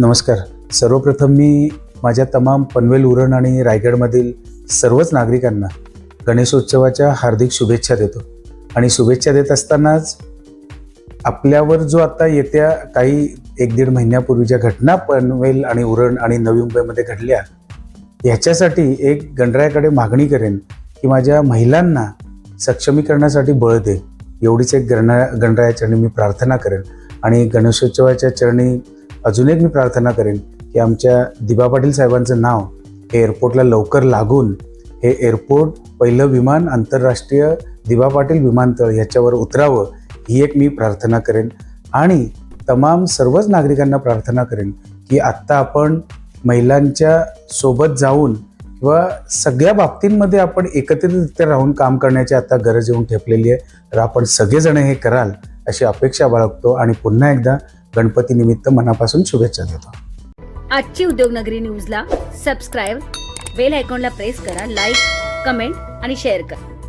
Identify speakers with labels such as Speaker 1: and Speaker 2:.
Speaker 1: नमस्कार. सर्वप्रथम मी माझ्या तमाम पनवेल उरण आणि रायगडमधील सर्वच नागरिकांना गणेशोत्सवाच्या हार्दिक शुभेच्छा देतो. आणि शुभेच्छा देत असतानाच आपल्यावर जो आता येत्या काही एक दीड महिन्यापूर्वी ज्या घटना पनवेल आणि उरण आणि नवी मुंबईमध्ये घडल्या ह्याच्यासाठी एक गणरायाकडे मागणी करेन की माझ्या महिलांना सक्षमीकरणासाठी बळ दे. एवढीच एक गणरा गणराया चरणी मी प्रार्थना करेन. आणि गणेशोत्सवाच्या चरणी अजून एक मी प्रार्थना करेन की आमच्या दिबा पाटील साहेबांचं नाव हे एअरपोर्टला लवकर लागून हे एअरपोर्ट पहिलं विमान आंतरराष्ट्रीय दिबा पाटील विमानतळ ह्याच्यावर उतरावं ही एक मी प्रार्थना करेन. आणि तमाम सर्वच नागरिकांना प्रार्थना करेन की आत्ता आपण महिलांच्या सोबत जाऊन किंवा सगळ्या बाबतींमध्ये आपण एकत्रितरित्या राहून काम करण्याची आता गरज येऊन ठेपलेली आहे. तर आपण सगळेजण हे कराल अशी अपेक्षा बाळगतो. आणि पुन्हा एकदा गणपती निमित्त मनापासून शुभेच्छा देतो.
Speaker 2: आजची उद्योगनगरी न्यूजला सबस्क्राईब बेल आयकॉनला प्रेस करा लाईक कमेंट आणि शेअर करा.